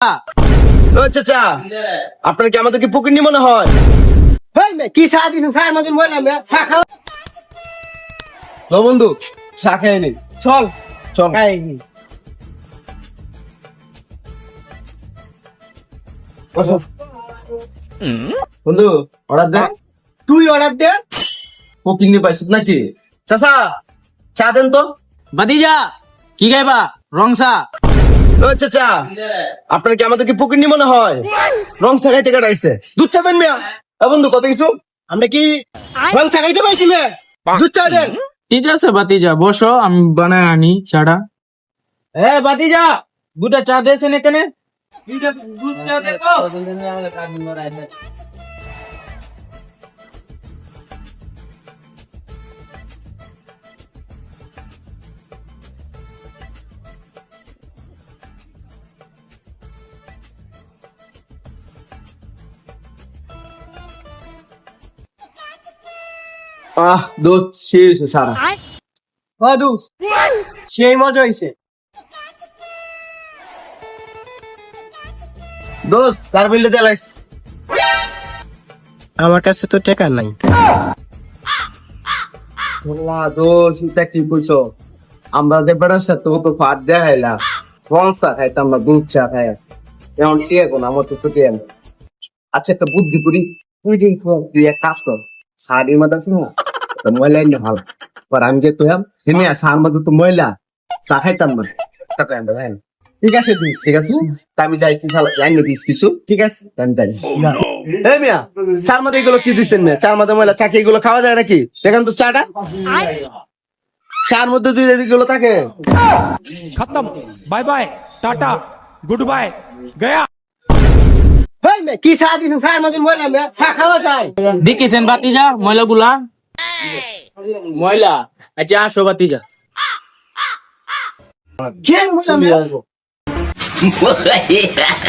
ও চাচা আপনার কি আমাদেরকে পকিনি মনে হয়? কি চা দিছেন? চার মধ্যে মহিলা চা খাও। বন্ধু চা খেয়ে নিন চল। চল। বন্ধু অর্ডার দেন তুই অর্ডার দে। পকিনি পাইছ নাকি? চাচা চা দেন তো। বাদিজা কি গাইবা? রংসা ও চাচা আপনার কি আমাদেরকে পকিনি মনে হয়? রং ছাগাইতে কাটাইছে। দুধ চা দেন মিয়া। বন্ধু কত কিছু? আমরা কি রং ছাগাইতে পাইছি দুধ চা দেন। ঠিক আছে বাতিজা বসো আমি বানায় আনি চাটা। এ বাতিজা দুটা চা দিয়েছেন এখানে? দুধ চা দে আহ দুধ শেষ সারা। বাদু সেই মজা হইছে। দোষ চার বিল্ডে দেলাইছ আমার কাছে তো টাকা নাই। বললা দোষ এটা কি কইছো? আমরা যে বেড়ার সাথে তো ফাট দেখাইলা রং চা খাইতাম না দুধ চা খাই এমন টিয়া কোন আমার তো তো টিয়া আচ্ছা একটা বুদ্ধি করি। তুই যে তুই এক কাজ কর। মধ্যে আছে না? তা এনে ভালো পর আমি যে কইলাম হিমে সার মধ্যে তো মহিলা ঠিক আছে ঠিক আছে তা আমি যাই কি দিস কিছু ঠিক আছে আমি মিয়া চার মধ্যে এগুলো কি দিছেন না চার মধ্যে মহিলা চা এগুলো খাওয়া যায় নাকি দেখেন তো চাটা চার মধ্যে দুই এগুলো থাকে খতম bye bye tata good bye Gaya কি চা দিছেন চার মধ্যে মহিলা চা খাওয়া যায় যা বাতিজা মহিলাগুলা ময়লা আচ্ছা আসো বাতিজা কে মহিলা মে